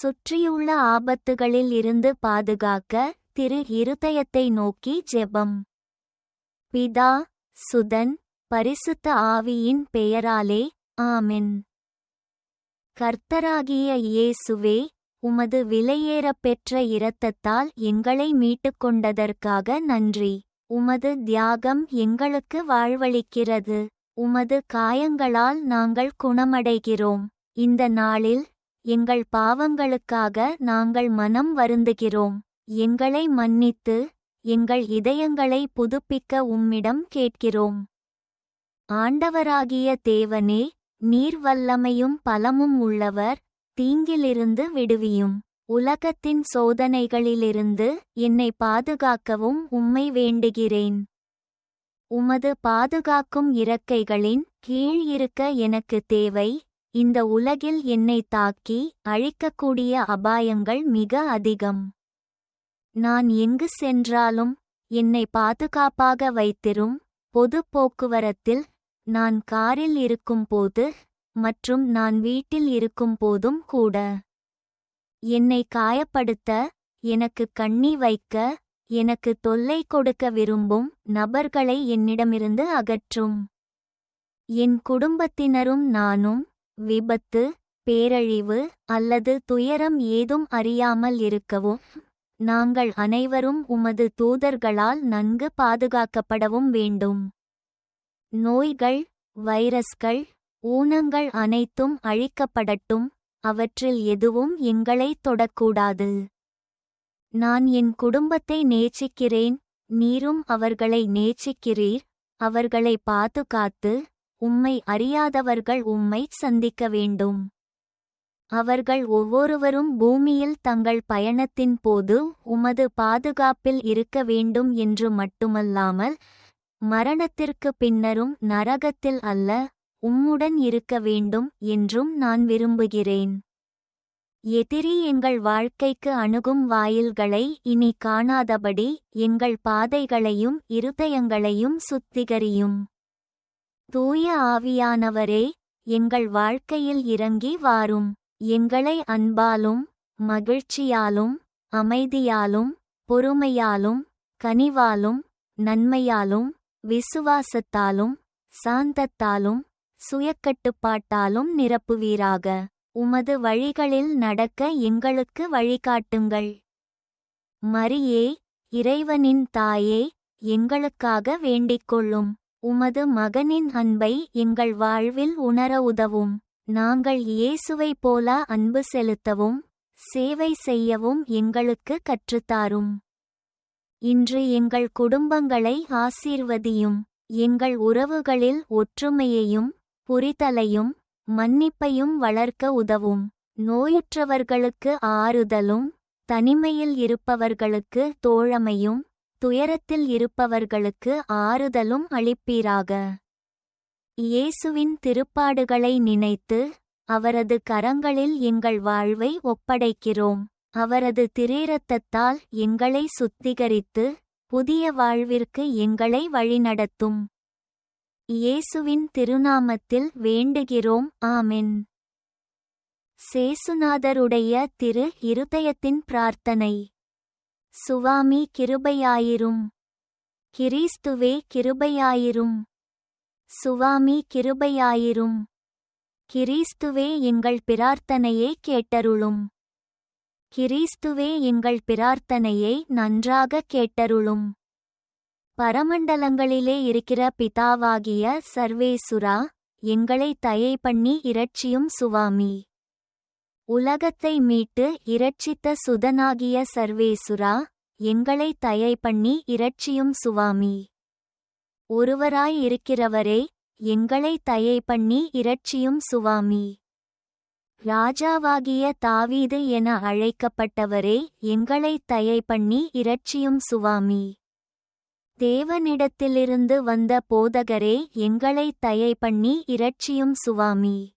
சுற்றியுள்ள ஆபத்துகளில் இருந்து பாதுகாக்க திரு இருதயத்தை நோக்கி ஜெபம். பிதா சுதன் பரிசுத்த ஆவியின் பெயராலே ஆமென். கர்த்தராகிய இயேசுவே உமது விலையேறப் பெற்ற இரத்தத்தால் எங்களை மீட்டுக்கொண்டதற்காக நன்றி. உமது தியாகம் எங்களுக்கு வாழ்வளிக்கிறது. உமது காயங்களால் நாங்கள் குணமடைகிறோம். இந்த நாளில் எங்கள் பாவங்களுக்காக நாங்கள் மனம் வருந்துகிறோம். எங்களை மன்னித்து எங்கள் இதயங்களை புதுப்பிக்க உம்மிடம் கேட்கிறோம். ஆண்டவராகிய தேவனே நீர் வல்லமையும் பலமும் உள்ளவர் தீங்கிலிருந்து விடுவியும். உலகத்தின் சோதனைகளிலிருந்து என்னை பாதுகாக்கவும் உம்மை வேண்டுகிறேன். உமது பாதுகாக்கும் இறக்கைகளின் கீழ் இருக்க எனக்கு தேவை. இந்த உலகில் என்னை தாக்கி அழிக்கக்கூடிய அபாயங்கள் மிக அதிகம். நான் எங்கு சென்றாலும் என்னை பாதுகாப்பாக வைத்திரும் பொது போக்குவரத்தில் நான் காரில் இருக்கும்போது மற்றும் நான் வீட்டில் இருக்கும் போதும் கூட. என்னை காயப்படுத்த எனக்கு கண்ணி வைக்க எனக்கு தொல்லை கொடுக்க விரும்பும் நபர்களை என்னிடமிருந்து அகற்றும். என் குடும்பத்தினரும் நானும் விபத்து பேரழிவு அல்லது துயரம் ஏதும் அறியாமல் இருக்கவும் நாங்கள் அனைவரும் உமது தூதர்களால் நன்கு பாதுகாக்கப்படவும் வேண்டும். நோய்கள் வைரஸ்கள் ஊனங்கள் அனைத்தும் அழிக்கப்படட்டும் அவற்றில் எதுவும் எங்களை தொடக்கூடாது. நான் என் குடும்பத்தை நேசிக்கிறேன் நீரும் அவர்களை நேசிக்கிறீர் அவர்களை பாதுகாத்து உம்மை அறியாதவர்கள் உம்மை சந்திக்க வேண்டும். அவர்கள் ஒவ்வொருவரும் பூமியில் தங்கள் பயணத்தின் போது உமது பாதுகாப்பில் இருக்க வேண்டும் என்று மட்டுமல்லாமல் மரணத்திற்கு பின்னரும் நரகத்தில் அல்ல உம்முடன் இருக்க வேண்டும் என்றும் நான் விரும்புகிறேன். எதிரி எங்கள் வாழ்க்கைக்கு அணுகும் வாயில்களை இனி காணாதபடி எங்கள் பாதைகளையும் இருதயங்களையும் சுத்திகரியும். தூய ஆவியானவரே எங்கள் வாழ்க்கையில் இறங்கி வாரும். எங்களை அன்பாலும் மகிழ்ச்சியாலும் அமைதியாலும் பொறுமையாலும் கனிவாலும் நன்மையாலும் விசுவாசத்தாலும் சாந்தத்தாலும் சுயக்கட்டுப்பாட்டாலும் நிரப்புவீராக. உமது வழிகளில் நடக்க எங்களுக்கு வழிகாட்டுங்கள். மரியே இறைவனின் தாயே எங்களுக்காக வேண்டிக்கொள்ளும். உமது மகனின் அன்பை எங்கள் வாழ்வில் உணர உதவும். நாங்கள் இயேசுவைப் போல அன்பு செலுத்தவும் சேவை செய்யவும் எங்களுக்கு கற்றுத்தாரும். இன்று எங்கள் குடும்பங்களை ஆசீர்வதியும் எங்கள் உறவுகளில் ஒற்றுமையையும் புரிதலையும் மன்னிப்பையும் வளர்க்க உதவும். நோயுற்றவர்களுக்கு ஆறுதலும் தனிமையில் இருப்பவர்களுக்கு தோழமையும் துயரத்தில் இருப்பவர்களுக்கு ஆறுதலும் அளிப்பீராக. இயேசுவின் திருப்பாடுகளை நினைத்து அவரது கரங்களில் எங்கள் வாழ்வை ஒப்படைக்கிறோம். அவரது திரீரத்தத்தால் எங்களை சுத்திகரித்து புதிய வாழ்விற்கு எங்களை வழிநடத்தும். இயேசுவின் திருநாமத்தில் வேண்டுகிறோம். ஆமென். சேசுநாதருடைய திரு இருதயத்தின் பிரார்த்தனை. சுவாமி கிருபையாயிரும். கிறிஸ்துவே கிருபையாயிரும். சுவாமி கிருபையாயிரும். கிறிஸ்துவே எங்கள் பிரார்த்தனையை கேட்டருளும். கிறிஸ்துவே எங்கள் பிரார்த்தனையை நன்றாக கேட்டருளும். பரமண்டலங்களிலே இருக்கிற பிதாவாகிய சர்வேசுரா எங்களை தயை பண்ணி இரட்சியும் சுவாமி. உலகத்தை மீட்டு இரட்சித்த சுதனாகிய சர்வேசுரா எங்களை தயை பண்ணி இரட்சியும் சுவாமி. ஒருவராய் இருக்கிறவரே எங்களை தயை பண்ணி இரட்சியும் சுவாமி. ராஜாவாகிய தாவீது என அழைக்கப்பட்டவரே எங்களை தயை பண்ணி இரட்சியும் சுவாமி. தேவனிடத்திலிருந்து வந்த போதகரே எங்களை தயை பண்ணி இரட்சியும் சுவாமி.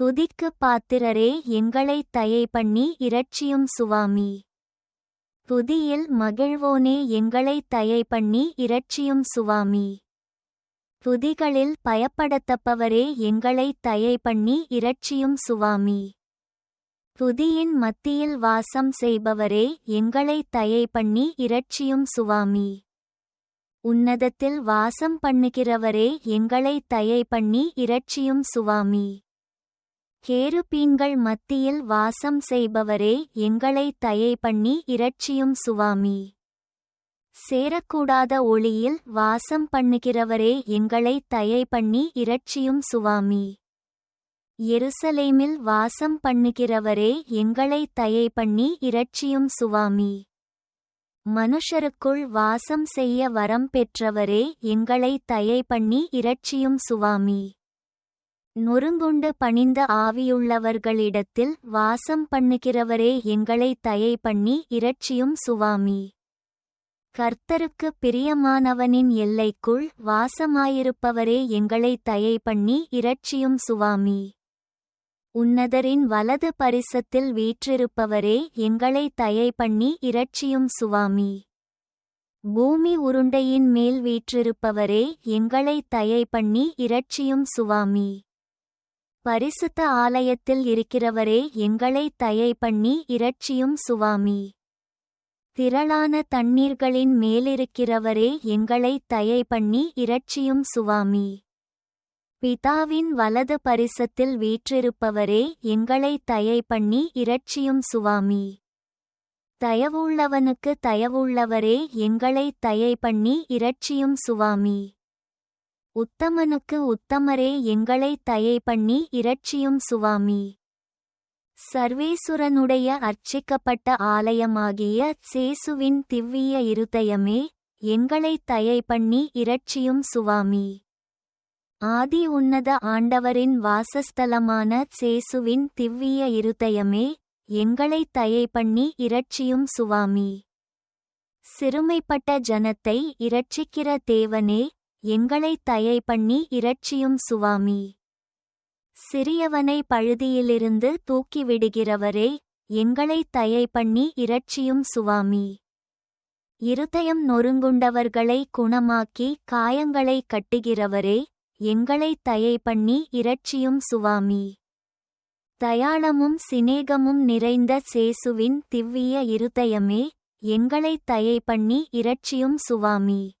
துதிக்கு பாத்திரரே எங்களை தயை பண்ணி இரட்சியும் சுவாமி. துதியில் மகிழ்வோனே எங்களை தயை பண்ணி இரட்சியும் சுவாமி. துதிகளில் பயப்படத்தப்பவரே எங்களை தயை பண்ணி இரட்சியும் சுவாமி. துதியின் மத்தியில் வாசம் செய்பவரே எங்களை தயை பண்ணி இரட்சியும் சுவாமி. உன்னதத்தில் வாசம் பண்ணுகிறவரே எங்களை தயை பண்ணி இரட்சியும் சுவாமி. கேருபீன்கள் மத்தியில் வாசம் செய்பவரே எங்களை தயை பண்ணி இரட்சியும் சுவாமி. சேரக்கூடாத ஒளியில் வாசம் பண்ணுகிறவரே எங்களை தயை பண்ணி இரட்சியும் சுவாமி. எருசலேமில் வாசம் பண்ணுகிறவரே எங்களை தயை பண்ணி இரட்சியும் சுவாமி. மனுஷருக்குள் வாசம் செய்ய வரம் பெற்றவரே எங்களை தயை பண்ணி இரட்சியும் சுவாமி. நொறுங்குண்டு பணிந்த ஆவியுள்ளவர்களிடத்தில் வாசம் பண்ணுகிறவரே எங்களை தயை பண்ணி இரட்சியும் சுவாமி. கர்த்தருக்கு பிரியமானவனின் எல்லைக்குள் வாசமாயிருப்பவரே எங்களை தயை பண்ணி இரட்சியும் சுவாமி. உன்னதரின் வலது பரிசத்தில் வீற்றிருப்பவரே எங்களை தயை பண்ணி இரட்சியும் சுவாமி. பூமி உருண்டையின் மேல் வீற்றிருப்பவரே எங்களை தயை பண்ணி இரட்சியும் சுவாமி. பரிசுத்த ஆலயத்தில் இருக்கிறவரே எங்களை தயை பண்ணி இரட்சியும் சுவாமி. திரளான தண்ணீர்களின் மேலிருக்கிறவரே எங்களை தயை பண்ணி இரட்சியும் சுவாமி. பிதாவின் வலது பரிசத்தில் வீற்றிருப்பவரே எங்களை தயை பண்ணி இரட்சியும் சுவாமி. தயவுள்ளவனுக்கு தயவுள்ளவரே எங்களை தயை பண்ணி இரட்சியும் சுவாமி. உத்தமனுக்கு உத்தமரே எங்களை தயை பண்ணி இரட்சியும் சுவாமி. சர்வேசுரனுடைய அர்ச்சிக்கப்பட்ட ஆலயமாகிய சேசுவின் திவ்விய இருதயமே எங்களை தயை பண்ணி இரட்சியும் சுவாமி. ஆதி உன்னத ஆண்டவரின் வாசஸ்தலமான சேசுவின் திவ்விய இருதயமே எங்களை தயை பண்ணி இரட்சியும் சுவாமி. சிறுமைப்பட்ட ஜனத்தை இரட்சிக்கிற தேவனே எங்களை தயை பண்ணி இரட்சியும் சுவாமி. சிறியவனை பழுதியிலிருந்து தூக்கிவிடுகிறவரே எங்களை தயை பண்ணி இரட்சியும் சுவாமி. இருதயம் நொறுங்குண்டவர்களை குணமாக்கி காயங்களை கட்டுகிறவரே எங்களை தயை பண்ணி இரட்சியும் சுவாமி. தயாளமும் சிநேகமும் நிறைந்த சேசுவின் திவ்விய இருதயமே எங்களை தயை பண்ணி இரட்சியும் சுவாமி.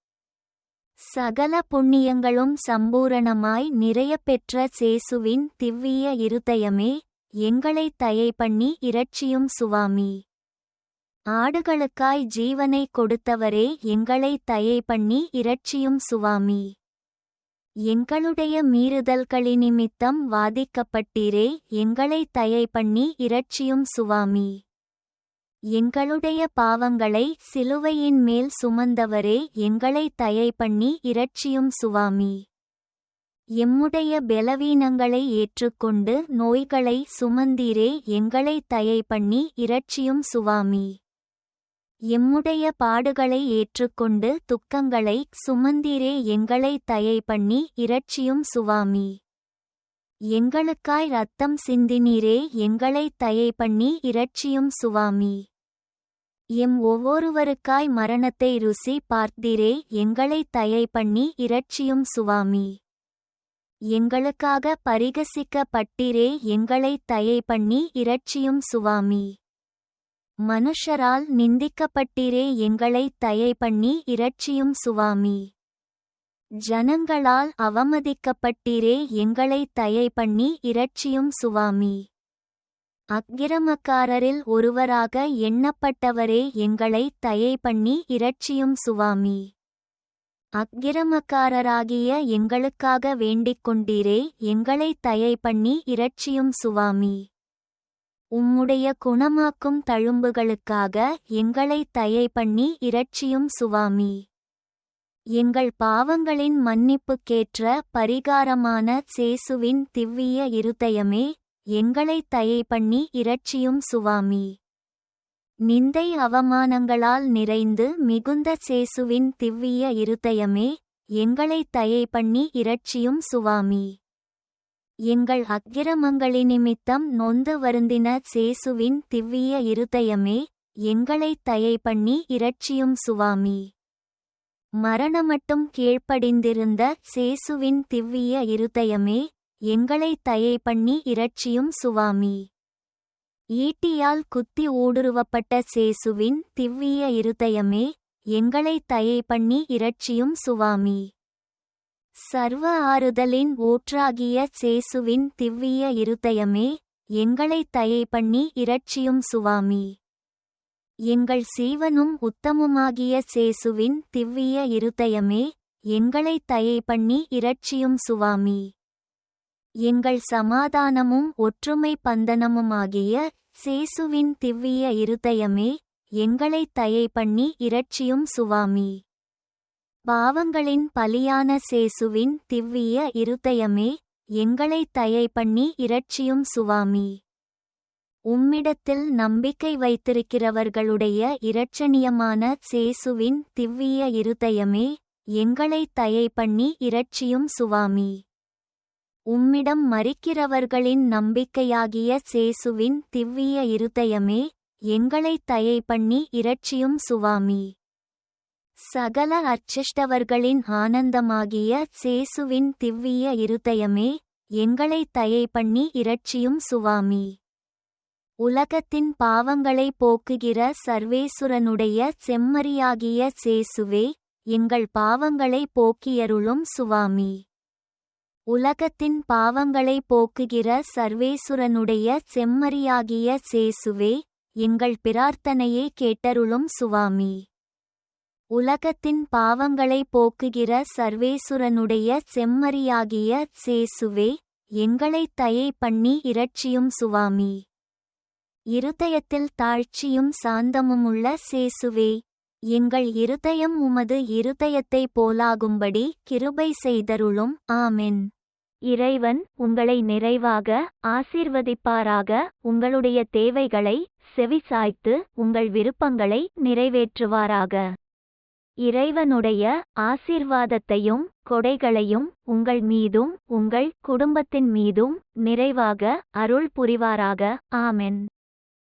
சகல புண்ணியங்களும் சம்பூரணமாய் நிறைய பெற்ற சேசுவின் திவ்விய இருதயமே எங்களை தயை பண்ணி இரட்சியும் சுவாமி. ஆடுகளுக்காய் ஜீவனை கொடுத்தவரே எங்களை தயை பண்ணி இரட்சியும் சுவாமி. எங்களுடைய மீறுதல்களினிமித்தம் வாதிக்கப்பட்டீரே எங்களை தயை பண்ணி இரட்சியும் சுவாமி. எங்களுடைய பாவங்களை சிலுவையின் மேல் சுமந்தவரே எங்களை தயை பண்ணி இரட்சியும் சுவாமி. எம்முடைய பெலவீனங்களை ஏற்றுக்கொண்டு நோய்களை சுமந்தீரே எங்களை தயை பண்ணி இரட்சியும் சுவாமி. எம்முடைய பாடுகளை ஏற்றுக்கொண்டு துக்கங்களை சுமந்தீரே எங்களை தயை பண்ணி இரட்சியும் சுவாமி. எங்களுக்காய் ரத்தம் சிந்தினீரே எங்களை தயை பண்ணி இரட்சியும் சுவாமி. எம் ஒவ்வொருவருக்காய் மரணத்தை ருசி பார்த்தீரே எங்களை தயை பண்ணி இரட்சியும் சுவாமி. எங்களுக்காக பரிகசிக்கப்பட்டீரே எங்களை தயை பண்ணி இரட்சியும் சுவாமி. மனுஷரால் நிந்திக்கப்பட்டீரே எங்களை தயை பண்ணி இரட்சியும் சுவாமி. ஜனங்களால் அவமதிக்கப்பட்டீரே எங்களை தயை பண்ணி இரட்சியும் சுவாமி. அக்கிரமக்காரரில் ஒருவராக எண்ணப்பட்டவரே எங்களை தயை பண்ணி இரட்சியும் சுவாமி. அக்கிரமக்காரராகிய எங்களுக்காக வேண்டிக் கொண்டீரே எங்களை தயை பண்ணி இரட்சியும் சுவாமி. உம்முடைய குணமாக்கும் தழும்புகளுக்காக எங்களை தயை பண்ணி இரட்சியும் சுவாமி. எங்கள் பாவங்களின் மன்னிப்புக்கேற்ற பரிகாரமான சேசுவின் திவ்விய இருதயமே எங்களை தயை பண்ணி இரட்சியும் சுவாமி. நிந்தை அவமானங்களால் நிறைந்து மிகுந்த சேசுவின் திவ்விய இருதயமே எங்களை தயை பண்ணி இரட்சியும் சுவாமி. எங்கள் அக்கிரமங்களினிமித்தம் நொந்து வருந்தின சேசுவின் திவ்விய இருதயமே எங்களை தயை பண்ணி இரட்சியும் சுவாமி. மரணமட்டும் கீழ்ப்படிந்திருந்த சேசுவின் திவ்விய இருதயமே எங்களை தயை பண்ணி இரட்சியும் சுவாமி. ஈட்டியால் குத்தி ஊடுருவப்பட்ட சேசுவின் திவ்விய இருதயமே எங்களை தயை பண்ணி இரட்சியும் சுவாமி. சர்வ ஆறுதலின் ஊற்றாகிய சேசுவின் திவ்விய இருதயமே எங்களை தயை பண்ணி இரட்சியும் சுவாமி. எங்கள் சீவனும் உத்தமுமாகிய சேசுவின் திவ்விய இருதயமே எங்களை தயை பண்ணி இரட்சியும் சுவாமி. எங்கள் சமாதானமும் ஒற்றுமை பந்தனமுமாகிய சேசுவின் திவ்விய இருதயமே எங்களை தயை பண்ணி இரட்சியும் சுவாமி. பாவங்களின் பலியான சேசுவின் திவ்விய இருதயமே எங்களை தயை பண்ணி இரட்சியும் சுவாமி. உம்மிடத்தில் நம்பிக்கை வைத்திருக்கிறவர்களுடைய இரட்சணியமான சேசுவின் திவ்விய இருதயமே எங்களை தயை பண்ணி இரட்சியும் சுவாமி. உம்மிடம் மறிக்கிறவர்களின் நம்பிக்கையாகிய சேசுவின் திவ்விய இருதயமே எங்களை தயை பண்ணி இரட்சியும் சுவாமி. சகல அர்ச்சிஷ்டவர்களின் ஆனந்தமாகிய சேசுவின் திவ்விய இருதயமே எங்களை தயை பண்ணி இரட்சியும் சுவாமி. உலகத்தின் பாவங்களை போக்குகிற சர்வேசுரனுடைய செம்மறியாகிய சேசுவே எங்கள் பாவங்களை போக்கியருளும் சுவாமி. உலகத்தின் பாவங்களை போக்குகிற சர்வேசுரனுடைய செம்மறியாகிய சேசுவே எங்கள் பிரார்த்தனையை கேட்டருளும் சுவாமி. உலகத்தின் பாவங்களை போக்குகிற சர்வேசுரனுடைய செம்மறியாகிய சேசுவே எங்களை தயை பண்ணி இரட்சியும் சுவாமி. இருதயத்தில் தாழ்ச்சியும் சாந்தமுமுள்ள சேசுவே எங்கள் இருதயம் உமது இருதயத்தை போலாகும்படி கிருபை செய்தருளும். ஆமென். இறைவன் உங்களை நிறைவாக ஆசீர்வதிப்பாராக. உங்களுடைய தேவைகளை செவிசாய்த்து உங்கள் விருப்பங்களை நிறைவேற்றுவாராக. இறைவனுடைய ஆசீர்வாதத்தையும் கொடைகளையும் உங்கள் மீதும் உங்கள் குடும்பத்தின் மீதும் நிறைவாக அருள் புரிவாராக. ஆமென்.